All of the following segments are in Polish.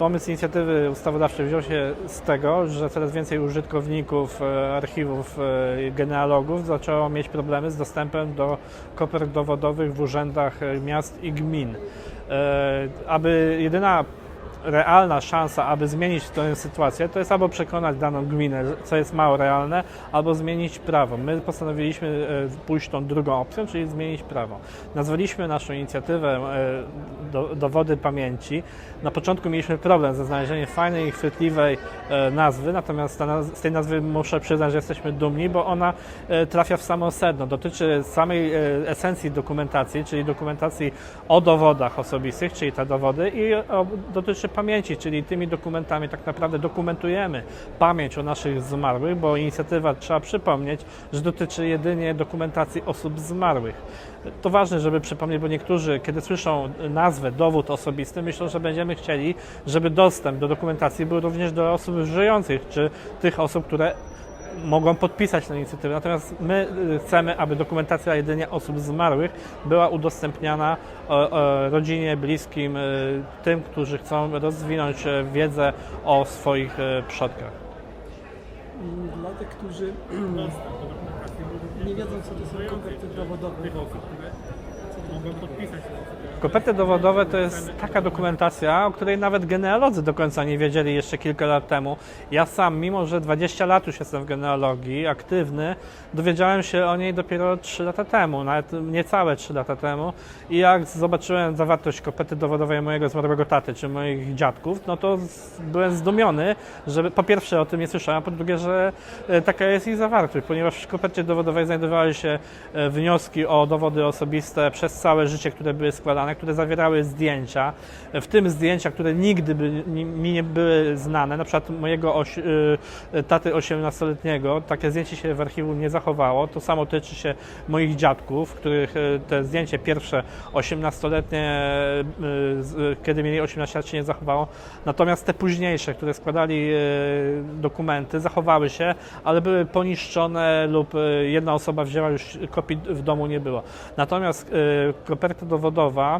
Pomysł inicjatywy ustawodawczej wziął się z tego, że coraz więcej użytkowników e, archiwów e, genealogów zaczęło mieć problemy z dostępem do kopert dowodowych w urzędach e, miast i gmin. Aby jedyna realna szansa, aby zmienić tę sytuację, to jest albo przekonać daną gminę, co jest mało realne, albo zmienić prawo. My postanowiliśmy e, pójść tą drugą opcją, czyli zmienić prawo. Nazwaliśmy naszą inicjatywę e, do, Dowody Pamięci. Na początku mieliśmy problem ze znalezieniem fajnej i chwytliwej e, nazwy, natomiast z tej nazwy muszę przyznać, że jesteśmy dumni, bo ona trafia w samo sedno. Dotyczy samej esencji dokumentacji, czyli dokumentacji o dowodach osobistych, czyli te dowody i dotyczy pamięci, czyli tymi dokumentami tak naprawdę dokumentujemy pamięć o naszych zmarłych, bo inicjatywa, trzeba przypomnieć, że dotyczy jedynie dokumentacji osób zmarłych. To ważne, żeby przypomnieć, bo niektórzy, kiedy słyszą nazwę dowód osobisty, myślą, że będziemy chcieli, żeby dostęp do dokumentacji był również do osób żyjących, czy tych osób, które mogą podpisać tę inicjatywę. Natomiast my y, chcemy, aby dokumentacja jedynie osób zmarłych była udostępniana o, o rodzinie, bliskim, y, tym, którzy chcą rozwinąć e, wiedzę o swoich e, przodkach. Dla tych, którzy nie wiedzą, co to są koperty dowodowe. Koperty dowodowe to jest taka dokumentacja, o której nawet genealodzy do końca nie wiedzieli jeszcze kilka lat temu. Ja sam, mimo że 20 lat już jestem w genealogii, aktywny, dowiedziałem się o niej dopiero 3 lata temu, nawet niecałe 3 lata temu. I jak zobaczyłem zawartość koperty dowodowej mojego zmarłego taty czy moich dziadków, no to byłem zdumiony, że po pierwsze o tym nie słyszałem, a po drugie, że e, taka jest ich zawartość, ponieważ w kopercie dowodowej znajdowały się e, wnioski o dowody osobiste przez całe życie, które były składane, które zawierały zdjęcia, w tym zdjęcia, które nigdy by mi nie były znane, na przykład mojego oś, y, taty 18-letniego, takie zdjęcie się w archiwum nie zachowało, to samo tyczy się moich dziadków, których y, te zdjęcie pierwsze 18-letnie, y, z- kiedy mieli 18 lat się nie zachowało, natomiast te późniejsze, które składali y, dokumenty, zachowały się, ale były poniszczone lub y, jedna osoba wzięła już kopii w domu nie było. Natomiast y, koperta dowodowa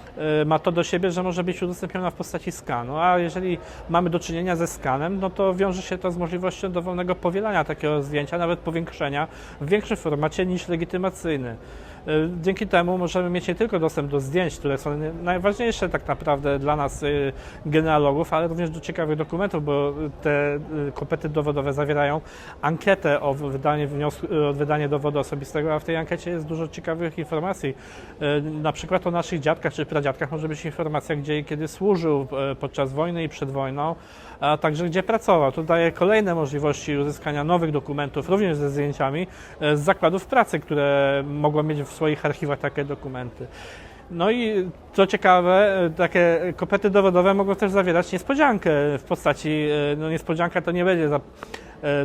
ma to do siebie, że może być udostępniona w postaci skanu, a jeżeli mamy do czynienia ze skanem, no to wiąże się to z możliwością dowolnego powielania takiego zdjęcia, nawet powiększenia w większym formacie niż legitymacyjny. Y, Dzięki temu możemy mieć nie tylko dostęp do zdjęć, które są najważniejsze tak naprawdę dla nas y, genealogów, ale również do ciekawych dokumentów, bo te y, kopety dowodowe zawierają ankietę o wydanie, wniosku, o wydanie dowodu osobistego, a w tej ankiecie jest dużo ciekawych informacji. Y, Na przykład o naszych dziadkach czy pradziadkach może być informacja, gdzie i kiedy służył y, podczas wojny i przed wojną, a także gdzie pracował. To daje kolejne możliwości uzyskania nowych dokumentów, również ze zdjęciami e, z zakładów pracy, które mogą mieć w swoich archiwach takie dokumenty. No i co ciekawe, e, takie kopety dowodowe mogą też zawierać niespodziankę w postaci, e, no niespodzianka to nie będzie e,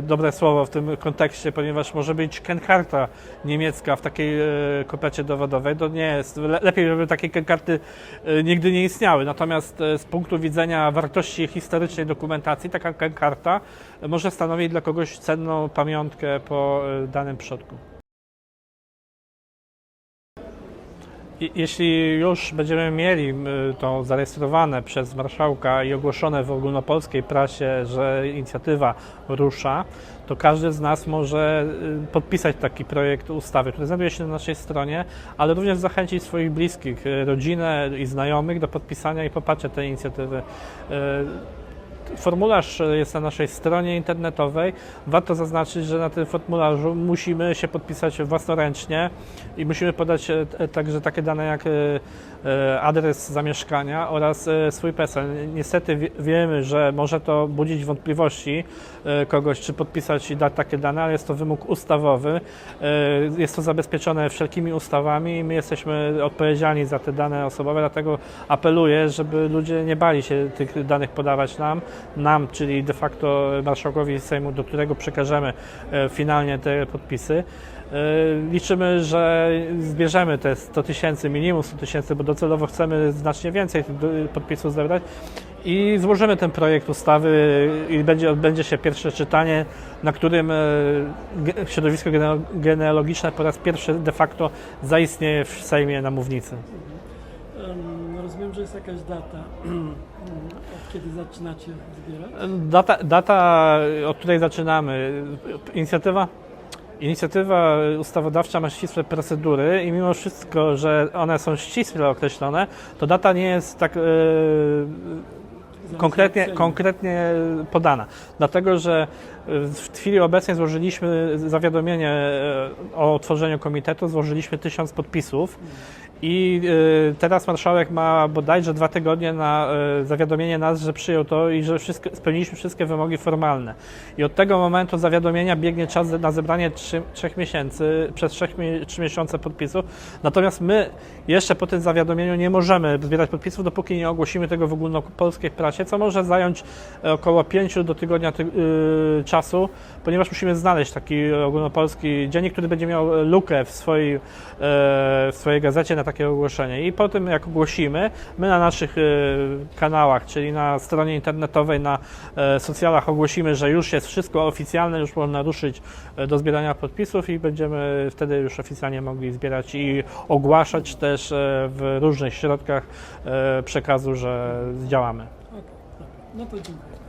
dobre słowo w tym kontekście, ponieważ może być kenkarta niemiecka w takiej e, kopecie dowodowej. To nie jest, le, lepiej, żeby takie kenkarty e, nigdy nie istniały. Natomiast e, z punktu widzenia wartości historycznej dokumentacji, taka kenkarta może stanowić dla kogoś cenną pamiątkę po e, danym przodku. Jeśli już będziemy mieli y, to zarejestrowane przez marszałka i ogłoszone w ogólnopolskiej prasie, że inicjatywa rusza, to każdy z nas może y, podpisać taki projekt ustawy, który znajduje się na naszej stronie, ale również zachęcić swoich bliskich, y, rodzinę i znajomych do podpisania i poparcia tej inicjatywy. Formularz jest na naszej stronie internetowej. Warto zaznaczyć, że na tym formularzu musimy się podpisać własnoręcznie i musimy podać e, t- także takie dane jak e, e, adres zamieszkania oraz e, swój PESEL. Niestety wie- wiemy, że może to budzić wątpliwości e, kogoś, czy podpisać i dać takie dane, ale jest to wymóg ustawowy. E, Jest to zabezpieczone wszelkimi ustawami i my jesteśmy odpowiedzialni za te dane osobowe, dlatego apeluję, żeby ludzie nie bali się tych danych podawać nam, nam, czyli de facto marszałkowi Sejmu, do którego przekażemy e, finalnie te podpisy. E, Liczymy, że zbierzemy te 100 tysięcy, minimum 100 tysięcy, bo docelowo chcemy znacznie więcej podpisów zebrać i złożymy ten projekt ustawy i będzie, odbędzie się pierwsze czytanie, na którym e, środowisko gene- genealogiczne po raz pierwszy de facto zaistnieje w Sejmie na mównicy. Em, Rozumiem, że jest jakaś data, od kiedy zaczynacie zbierać? Data, data, od której zaczynamy. Inicjatywa, inicjatywa ustawodawcza ma ścisłe procedury i mimo wszystko, że one są ściśle określone, to data nie jest tak e, konkretnie, konkretnie podana. Dlatego, że w chwili obecnej złożyliśmy zawiadomienie e, o utworzeniu komitetu, złożyliśmy tysiąc podpisów i e, teraz marszałek ma bodajże dwa tygodnie na e, zawiadomienie nas, że przyjął to i że wszystko, spełniliśmy wszystkie wymogi formalne. I od tego momentu zawiadomienia biegnie czas na zebranie trzy, trzech miesięcy, przez trzech, mi- trzy miesiące podpisów. Natomiast my jeszcze po tym zawiadomieniu nie możemy zbierać podpisów, dopóki nie ogłosimy tego w ogólnopolskiej prasie, co może zająć e, około 5 do tygodnia ty, y, czasu, ponieważ musimy znaleźć taki ogólnopolski dziennik, który będzie miał lukę w swojej, e, w swojej gazecie na takie ogłoszenie. I po tym, jak ogłosimy, my na naszych e, kanałach, czyli na stronie internetowej, na e, socjalach ogłosimy, że już jest wszystko oficjalne, już można ruszyć e, do zbierania podpisów i będziemy wtedy już oficjalnie mogli zbierać i ogłaszać też w różnych środkach przekazu, że działamy. No to dziękuję.